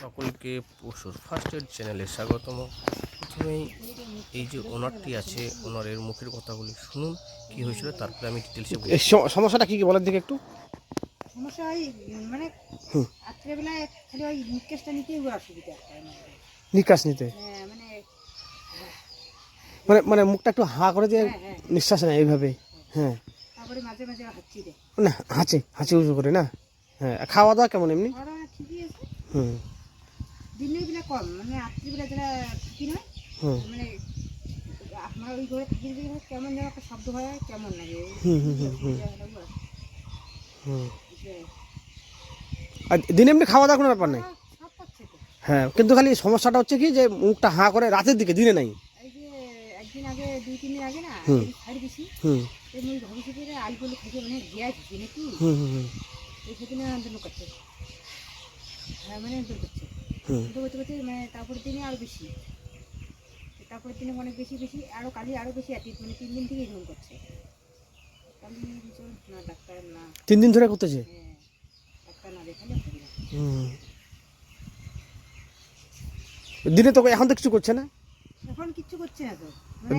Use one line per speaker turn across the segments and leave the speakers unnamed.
সকলকে পশুর first aid চ্যানেলে স্বাগতম। প্রথমেই এই যে ওনারটি আছে ওনারের মুখের কথাগুলি শুনুন কি হয়েছিল তারপরে আমি ডিটেলসে বলি
সমস্যাটা কি কি বলার দিকে একটু।
সমস্যা হয় মানে রাত্রেবেলায় খালি ওই নিকেশটা নিতেই অসুবিধা
নিকাশ নিতে?
হ্যাঁ, মানে
মানে মানে মুখটা একটু হা করে দিয়ে
হ্যাঁ, হ্যাঁ।
নিঃশ্বাস নেয় এইভাবে হ্যাঁ।
তারপরে মাঝে মাঝে হাঁচি দেয়।
না হাঁচে হাঁচি উঁচু করে না? হ্যাঁ খাওয়া দাওয়া কেমন এমনি?
ওরা ঠিকই আছে।
হুম।
দিনের বেলা কম মানে রাত্রিবেলা যারা না
হুম।
মানে আমার ওই ঘরে থাকি যদি কেমন যেন একটা শব্দ হয় কেমন লাগে।
হুম, হুম, হুম, হুম।
হলো বলে,
হুম।
যে,
আর দিনে এমনি খাওয়া দাওয়া কোনো ব্যাপার নেই?
তো।
হ্যাঁ কিন্তু খালি সমস্যাটা হচ্ছে কি যে মুখটা হাঁ করে রাতের দিকে দিনে নাই।
যে একদিন আগে দুই তিন দিন আগে না
হুম।
খাই বেশি
হুম।
এমনি ভবিষ্যতে আলগুলো খাইছে মানে গিয়া দিচ্ছে নাকি?
হুম হুম হুম।
এই সেদিনে আন্দোলন করছে। হ্যাঁ মানে আন্দোলন করছে। করতে করতে মানে তারপরের দিনে আরও বেশি। তারপরের দিনে অনেক বেশি বেশি আরও কালি আরও বেশি অ্যাটিট মানে তিন দিন থেকে এরকম করছে। কালি না ডাক্তার না।
তিন দিন ধরে করতেছে?
হ্যাঁ ডাক্তার না দেখালে
হুম। দিনে তো এখন তো কিছু করছে না?
এখন কিচ্ছু করছে না তো।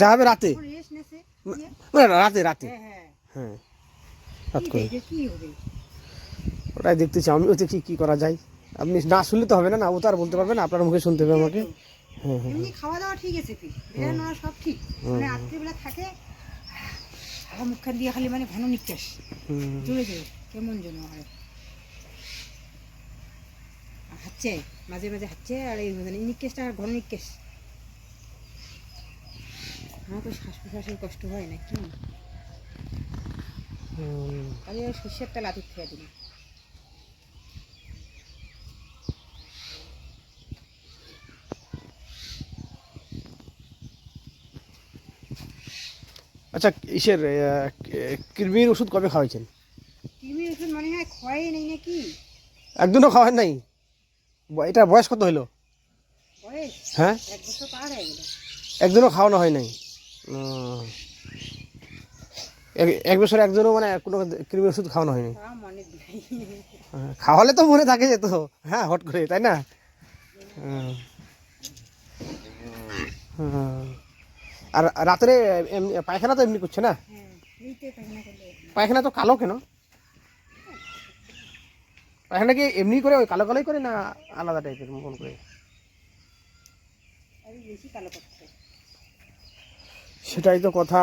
যা হবে রাতে? মানে রাতে রাতে।
হ্যাঁ হ্যাঁ।
হ্যাঁ। রাত করে।
দেখে
ওটাই দেখতেছি আমি ওতে কি কি করা যায়। আপনি না শুনলে তো হবে না না ও তো আর বলতে পারবে না আপনার মুখে শুনতে হবে আমাকে। হ্যাঁ হ্যাঁ।
এমনি খাওয়া দাওয়া ঠিক আছে ফি বেড়া নেওয়া সব ঠিক। মানে রাত্রিবেলা থাকে হাওয়া মুখখান দিয়ে খালি মানে ঘন নিঃশ্বাস।
হুম।
জোরে জোরে কেমন যেন হয়। হাঁচছে মাঝে মাঝে হাঁচছে আর এই মানে নিঃশ্বাসটা আর ঘন নিঃশ্বাস। আমার তো শ্বাস প্রশ্বাসের কষ্ট হয় না কি?
হুম।
তাহলে ওই সর্ষের তেল আতুর খেয়ে
আচ্ছা ইসের কৃমির ওষুধ কবে খাওয়াইছেন?
কৃমির ওষুধ মনে হয় খোয়াই নেই নাকি?
একদিনও খাওয়ান নাই? এটা বয়স কত হইল?
বয়স?
হ্যাঁ?
এক বছর পার হয়ে গেল।
একদিনও খাওয়ানো হয় নাই? এক- বছর একজনও মানে কোনো কৃমির ওষুধ খাওয়ানো হয়নি?
মনে
হ্যাঁ, খাওয়ালে তো মনে থাকে যেত হ্যাঁ হট করে তাই না? হুম। আর রাত্রে এমনি পায়খানা তো এমনি করছে না?
পায়খানা
তো কালো কেন? পায়খানা কি এমনি করে ওই কালো কালোই করে না আলাদা টাইপের মন করে? সেটাই তো কথা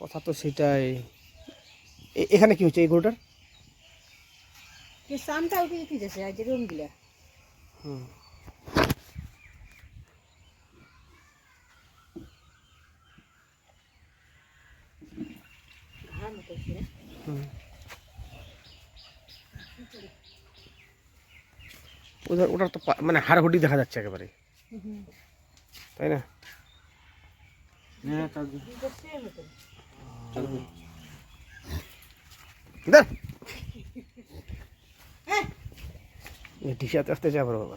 কথা তো সেটাই। এখানে কি হচ্ছে এই গরুটার? হুম
ঘাম করছে না
হুম। ওদের ওটার তো মানে হাড় দেখা যাচ্ছে একেবারে। তাই না? ঢিসাতে আসতে যাবার বাবা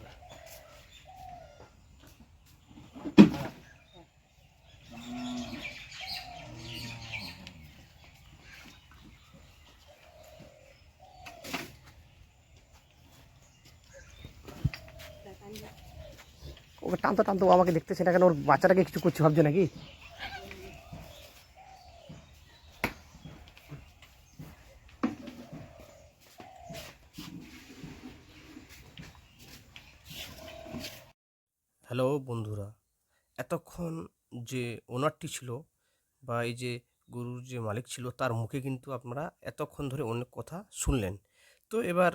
টানতো টানতো আমাকে দেখতেছে না কেন? ওর বাচ্চাটাকে কিছু করছে ভাবছে নাকি?
হ্যালো বন্ধুরা, এতক্ষণ যে ওনারটি ছিল বা এই যে গরুর যে মালিক ছিল, তার মুখে কিন্তু আপনারা এতক্ষণ ধরে অনেক কথা শুনলেন। তো এবার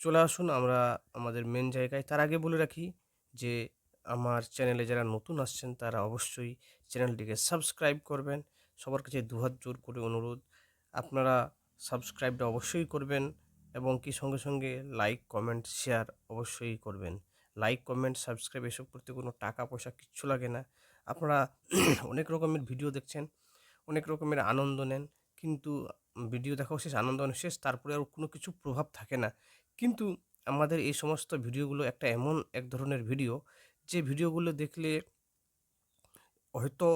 চলে আসুন আমরা আমাদের মেন জায়গায়। তার আগে বলে রাখি যে আমার চ্যানেলে যারা নতুন আসছেন, তারা অবশ্যই চ্যানেলটিকে সাবস্ক্রাইব করবেন। সবার কাছে দুহাত জোর করে অনুরোধ, আপনারা সাবস্ক্রাইবটা অবশ্যই করবেন এবং কি সঙ্গে সঙ্গে লাইক, কমেন্ট, শেয়ার অবশ্যই করবেন। লাইক, কমেন্ট, সাবস্ক্রাইব এসব করতে কোনো টাকা, পয়সা কিচ্ছু লাগে না। আপনারা অনেক রকমের ভিডিও দেখছেন, অনেক রকমের আনন্দ নেন, কিন্তু ভিডিও দেখাও শেষ, আনন্দ শেষ, তারপরে আর কোনো কিছু প্রভাব থাকে না। কিন্তু আমাদের এই সমস্ত ভিডিওগুলো একটা এমন এক ধরনের ভিডিও যে ভিডিওগুলো দেখলে হয়তো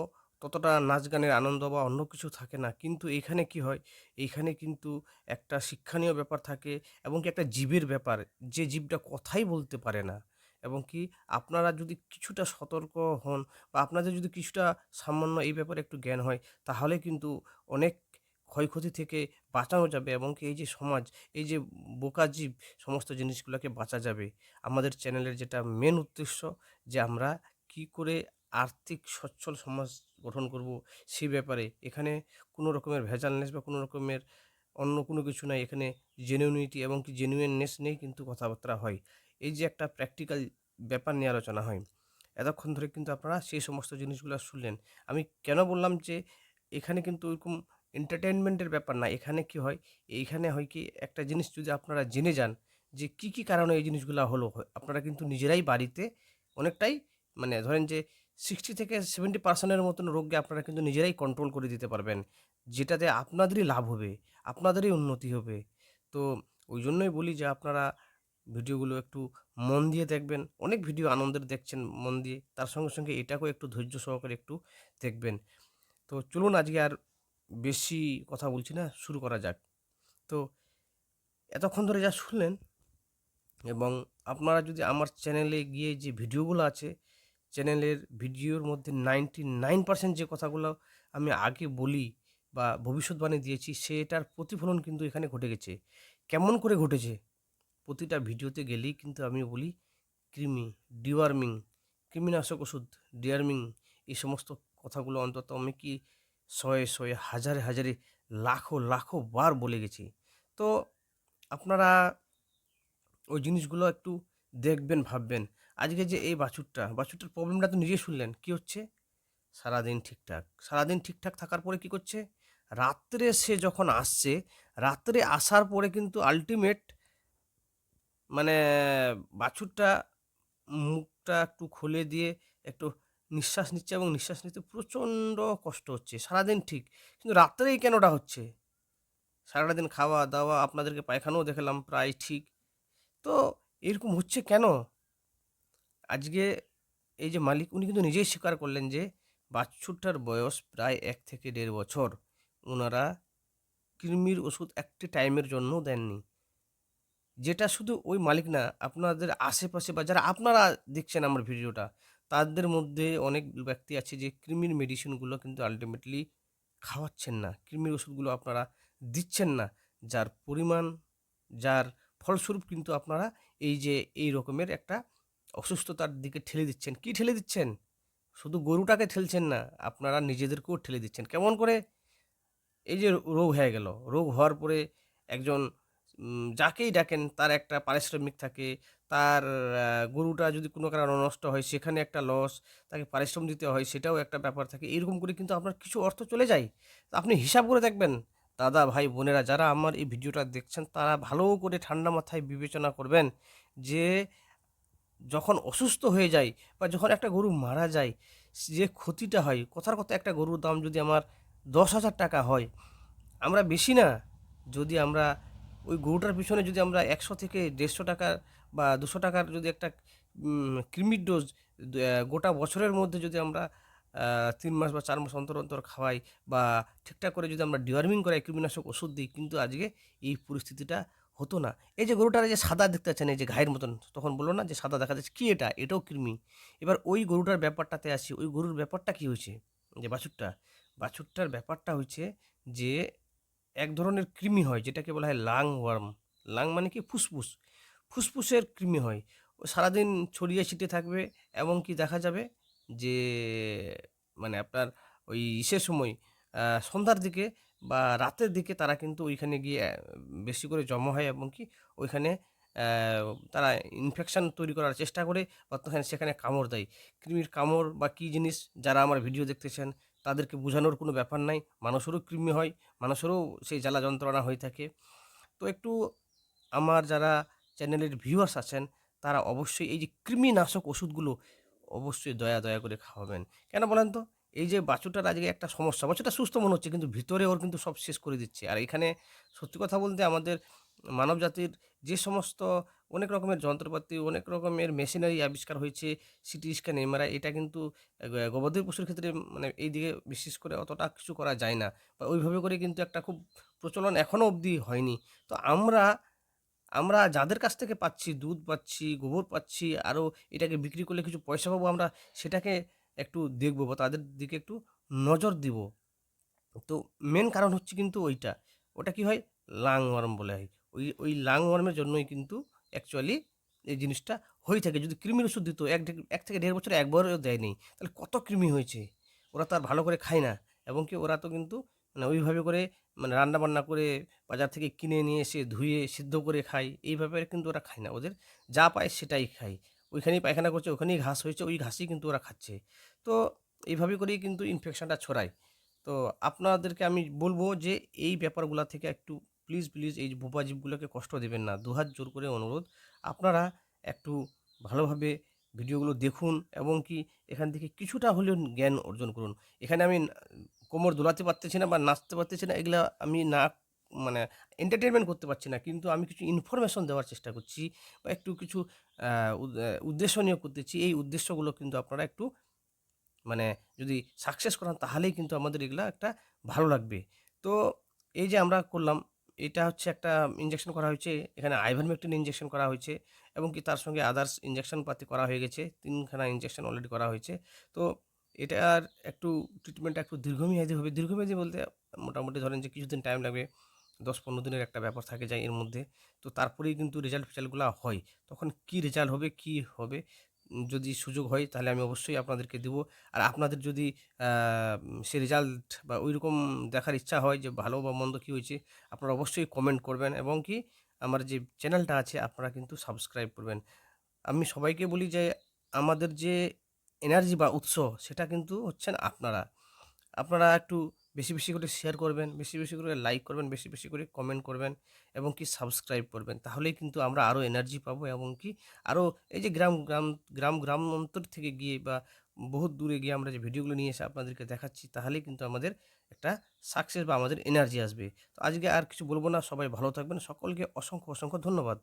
ততটা নাচ গানের আনন্দ বা অন্য কিছু থাকে না। কিন্তু এইখানে কি হয়? এইখানে কিন্তু একটা শিক্ষণীয় ব্যাপার থাকে এবং কি একটা জীবের ব্যাপার। যে জীবটা কথাই বলতে পারে না। এবং কি আপনারা যদি কিছুটা সতর্ক হন বা আপনাদের যদি কিছুটা সামান্য এই ব্যাপারে একটু জ্ঞান হয়, তাহলে কিন্তু অনেক ক্ষয়ক্ষতি থেকে বাঁচানো যাবে এবং কি এই যে সমাজ, এই যে বোকা জীব সমস্ত জিনিসগুলোকে বাঁচা যাবে। আমাদের চ্যানেলের যেটা মেন উদ্দেশ্য যে আমরা কি করে আর্থিক সচ্ছল সমাজ গঠন করব সে ব্যাপারে। এখানে কোনো রকমের ভেজালনেস বা কোনো রকমের অন্য কোনো কিছু নাই। এখানে জেনুইনিটি এবং কি জেনুইননেস নিয়েই কিন্তু কথাবার্তা হয়। এই যে একটা প্র্যাকটিক্যাল ব্যাপার নিয়ে আলোচনা হয়। এতক্ষণ ধরে কিন্তু আপনারা সেই সমস্ত জিনিসগুলো শুনলেন। আমি কেন বললাম যে এখানে কিন্তু ওইরকম এন্টারটেনমেন্টের ব্যাপার না। এখানে কি হয়? এইখানে হয় কি, একটা জিনিস যদি আপনারা জেনে যান যে কি কি কারণে এই জিনিসগুলো হলো আপনারা কিন্তু নিজেরাই বাড়িতে অনেকটাই মানে ধরেন যে সিক্সটি থেকে সেভেন্টি পার্সেন্টের মতন রোগকে আপনারা কিন্তু নিজেরাই কন্ট্রোল করে দিতে পারবেন। যেটাতে আপনাদেরই লাভ হবে, আপনাদেরই উন্নতি হবে। তো ওই জন্যই বলি যে আপনারা ভিডিওগুলো একটু মন দিয়ে দেখবেন। অনেক ভিডিও আনন্দের দেখছেন মন দিয়ে। তার সঙ্গে সঙ্গে এটাকেও একটু ধৈর্য সহকারে একটু দেখবেন। তো চলুন আজকে আর বেশি কথা বলছি না, শুরু করা যাক। তো এতক্ষণ ধরে যা শুনলেন এবং আপনারা যদি আমার চ্যানেলে গিয়ে যে ভিডিওগুলো আছে, চ্যানেলের ভিডিওর মধ্যে নাইনটি নাইন পার্সেন্ট যে কথাগুলো আমি আগে বলি বা ভবিষ্যৎবাণী দিয়েছি, সেটার প্রতিফলন কিন্তু এখানে ঘটে গেছে। কেমন করে ঘটেছে? প্রতিটা ভিডিওতে গেলেই কিন্তু আমি বলি কৃমি, ডিওয়ার্মিং, কৃমিনাশক ওষুধ ডিয়ার্মিং এই সমস্ত কথাগুলো অন্তত আমি কি শয়ে শয়ে হাজারে হাজারে লাখো লাখো বার বলে গেছি। তো আপনারা ওই জিনিসগুলো একটু দেখবেন, ভাববেন। আজকে যে এই বাছুরটা, বাছুরটার প্রবলেমটা তো নিজেই শুনলেন। কি হচ্ছে? সারাদিন ঠিকঠাক। সারাদিন ঠিকঠাক থাকার পরে কি করছে? রাত্রে সে যখন আসছে, রাত্রে আসার পরে কিন্তু আলটিমেট মানে বাছুরটা মুখটা একটু খুলে দিয়ে একটু নিঃশ্বাস নিচ্ছে এবং নিঃশ্বাস নিতে প্রচণ্ড কষ্ট হচ্ছে। সারাদিন ঠিক, কিন্তু রাত্রেই কেনটা হচ্ছে? সারাটা দিন খাওয়া দাওয়া, আপনাদেরকে পায়খানাও দেখালাম প্রায় ঠিক। তো এরকম হচ্ছে কেন? আজকে এই যে মালিক, উনি কিন্তু নিজেই স্বীকার করলেন যে বাছুরটার বয়স প্রায় এক থেকে দেড় বছর। ওনারা কৃমির ওষুধ একটি টাইমের জন্য দেননি। যেটা শুধু ওই মালিক না, আপনাদের আশেপাশে বা যারা আপনারা দেখছেন আমার ভিডিওটা তাদের মধ্যে অনেক ব্যক্তি আছে যে কৃমির মেডিসিনগুলো কিন্তু আলটিমেটলি খাওয়াচ্ছেন না। কৃমির ওষুধগুলো আপনারা দিচ্ছেন না। যার পরিমাণ, যার ফলস্বরূপ কিন্তু আপনারা এই যে, এই রকমের একটা অসুস্থতার দিকে ঠেলে দিচ্ছেন। কি ঠেলে দিচ্ছেন? শুধু গরুটাকে ঠেলছেন না, আপনারা নিজেদেরকেও ঠেলে দিচ্ছেন। কেমন করে? এই যে রোগ হয়ে গেল। রোগ হওয়ার পরে একজন যাকেই ডাকেন, তার একটা পারিশ্রমিক থাকে, তার গরুটা যদি কোনো কারণে নষ্ট হয়, সেখানে একটা লস তাকে পারিশ্রম দিতে হয়, সেটাও একটা ব্যাপার থাকে। এরকম করে কিন্তু আপনার কিছু অর্থ চলে যায়। আপনি হিসাব করে দেখবেন, দাদা, ভাই, বোনেরা যারা আমার এই ভিডিওটা দেখছেন, তারা ভালো করে ঠান্ডা মাথায় বিবেচনা করবেন যে, যখন অসুস্থ হয়ে যায় বা যখন একটা গরু মারা যায়, যে ক্ষতিটা হয়, কথার কথা একটা গরুর দাম যদি আমার দশ হাজার টাকা হয়, আমরা বেশি না। যদি আমরা ওই গরুটার পিছনে যদি আমরা একশো থেকে দেড়শো টাকার বা দুশো টাকার যদি একটা কৃমির ডোজ গোটা বছরের মধ্যে যদি আমরা তিন মাস বা চার মাস অন্তর অন্তর খাওয়াই বা ঠিকঠাক করে যদি আমরা ডিওয়ার্মিং করাই কৃমিনাশক ওষুধ দিই, কিন্তু আজকে এই পরিস্থিতিটা হতো না। এই যে গরুটার যে সাদা দেখতে পাচ্ছেন, এই যে ঘায়ের মতন, তখন বলল না যে সাদা দেখা যাচ্ছে, কী এটা? এটাও কৃমি। এবার ওই গরুটার ব্যাপারটাতে আসি, ওই গরুর ব্যাপারটা কি হয়েছে? যে বাছুরটা, বাছুরটার ব্যাপারটা হচ্ছে যে এক ধরনের কৃমি হয়, যেটাকে বলা হয় লাং ওয়ার্ম। লাং মানে কি? ফুসফুস। ফুসফুসের কৃমি হয়। ও সারাদিন ছড়িয়ে ছিটে থাকবে এবং কি দেখা যাবে যে মানে আপনার ওই ইসের সময় সন্ধ্যার দিকে বা রাতের দিকে তারা কিন্তু ওইখানে গিয়ে বেশি করে জমা হয় এবং কি ওইখানে তারা ইনফেকশান তৈরি করার চেষ্টা করে বা সেখানে কামড় দেয়। কৃমির কামড় বা কী জিনিস, যারা আমার ভিডিও দেখতেছেন তাদেরকে বোঝানোর কোনো ব্যাপার নাই। মানুষেরও কৃমি হয়, মানুষেরও সেই জ্বালা যন্ত্রণা হয়ে থাকে। তো একটু আমার যারা চ্যানেলের ভিউয়ার্স আছেন, তারা অবশ্যই এই যে কৃমিনাশক ওষুধগুলো অবশ্যই দয়া দয়া করে খাওয়াবেন। কেন বলেন তো? এই যে বাছুরটার আজকে একটা সমস্যা, বাছুরটা সুস্থ মনে হচ্ছে, কিন্তু ভিতরে ওর কিন্তু সব শেষ করে দিচ্ছে। আর এখানে সত্যি কথা বলতে আমাদের মানব জাতির যে সমস্ত অনেক রকমের যন্ত্রপাতি, অনেক রকমের মেশিনারি আবিষ্কার হয়েছে সিটি স্ক্যান এমআরআই এটা কিন্তু গবাদি পশুর ক্ষেত্রে মানে এই দিকে বিশেষ করে অতটা কিছু করা যায় না। বা ওইভাবে করে কিন্তু একটা খুব প্রচলন এখনও অবধি হয়নি। তো আমরা আমরা যাদের কাছ থেকে পাচ্ছি, দুধ পাচ্ছি, গোবর পাচ্ছি, আরও এটাকে বিক্রি করলে কিছু পয়সা পাবো, আমরা সেটাকে একটু দেখব বা তাদের দিকে একটু নজর দিব। তো মেন কারণ হচ্ছে কিন্তু ওইটা। ওটা কি হয়? লাংওয়ার্ম বলে হয়। ওই ওই লাংওয়ার্মের জন্যই কিন্তু অ্যাকচুয়ালি এই জিনিসটা হয়ে থাকে। যদি কৃমির ওষুধ দিত, এক এক থেকে দেড় বছরে একবারও দেয়নি, তাহলে কত কৃমি হয়েছে? ওরা তো আর ভালো করে খায় না। এবং কি ওরা তো কিন্তু মানে ওইভাবে করে মানে রান্না বান্না করে বাজার থেকে কিনে নিয়ে এসে ধুয়ে সিদ্ধ করে খায়। এইভাবে কিন্তু ওরা খায় না। ওদের যা পায় সেটাই খায়। ওইখানেই পায়খানা করছে, ওখানেই ঘাস হয়েছে, ওই ঘাসই কিন্তু ওরা খাচ্ছে। তো এইভাবে করেই কিন্তু ইনফেকশানটা ছড়ায়। তো আপনাদেরকে আমি বলব যে এই ব্যাপারগুলো থেকে একটু প্লিজ প্লিজ এই বোবা জীবগুলোকে কষ্ট দেবেন না। দুহাত জোর করে অনুরোধ, আপনারা একটু ভালোভাবে ভিডিওগুলো দেখুন এবং কি এখান থেকে কিছুটা হলেও জ্ঞান অর্জন করুন। এখানে আমি কোমর দোলাতে পারতেছি না বা নাচতে পারতেছি না, এগুলো আমি না মানে এন্টারটেনমেন্ট করতে পারছি না, কিন্তু আমি কিছু ইনফরমেশন দেওয়ার চেষ্টা করছি বা একটু কিছু উদ্দেশ্য নিয়ে করতেছি। এই উদ্দেশ্যগুলো কিন্তু আপনারা একটু মানে যদি সাকসেস করান তাহলেই কিন্তু আমাদের এগুলো একটা ভালো লাগবে। তো এই যে আমরা করলাম এটা হচ্ছে একটা ইঞ্জেকশন করা হয়েছে। এখানে আইভারমেকটিন ইঞ্জেকশন করা হয়েছে এবং কি তার সঙ্গে আদার্স ইঞ্জেকশন পাতি করা হয়ে গেছে। তিনখানা ইঞ্জেকশন অলরেডি করা হয়েছে। তো এটার একটু ট্রিটমেন্টটা একটু দীর্ঘমেয়াদী হবে। দীর্ঘমেয়াদী বলতে মোটামুটি ধরেন যে কিছুদিন টাইম লাগবে দশ পনেরো দিনের একটা ব্যাপার থাকে যায় এর মধ্যে। তো তারপরেই কিন্তু রেজাল্ট ফেজাল্টগুলো হয়। তখন কি রেজাল্ট হবে, কি হবে? যদি সুযোগ হয়, তাহলে আমি অবশ্যই আপনাদেরকে দেবো। আর আপনাদের যদি সে রেজাল্ট বা ওই রকম দেখার ইচ্ছা হয় যে ভালো বা মন্দ কী হয়েছে, আপনারা অবশ্যই কমেন্ট করবেন এবং কি আমার যে চ্যানেলটা আছে, আপনারা কিন্তু সাবস্ক্রাইব করবেন। আমি সবাইকে বলি যে, আমাদের যে এনার্জি বা উৎস, সেটা কিন্তু হচ্ছেন আপনারা। আপনারা একটু বেশি বেশি করে শেয়ার করবেন, বেশি বেশি করে লাইক করবেন, বেশি বেশি করে কমেন্ট করবেন এবং কি সাবস্ক্রাইব করবেন। তাহলেই কিন্তু আমরা আরও এনার্জি পাবো এবং কি আরও এই যে গ্রাম গ্রাম গ্রাম গ্রাম অন্তর থেকে গিয়ে বা বহুত দূরে গিয়ে আমরা যে ভিডিওগুলো নিয়ে এসে আপনাদেরকে দেখাচ্ছি, তাহলেই কিন্তু আমাদের একটা সাকসেস বা আমাদের এনার্জি আসবে। তো আজকে আর কিছু বলব না, সবাই ভালো থাকবেন। সকলকে অসংখ্য অসংখ্য ধন্যবাদ।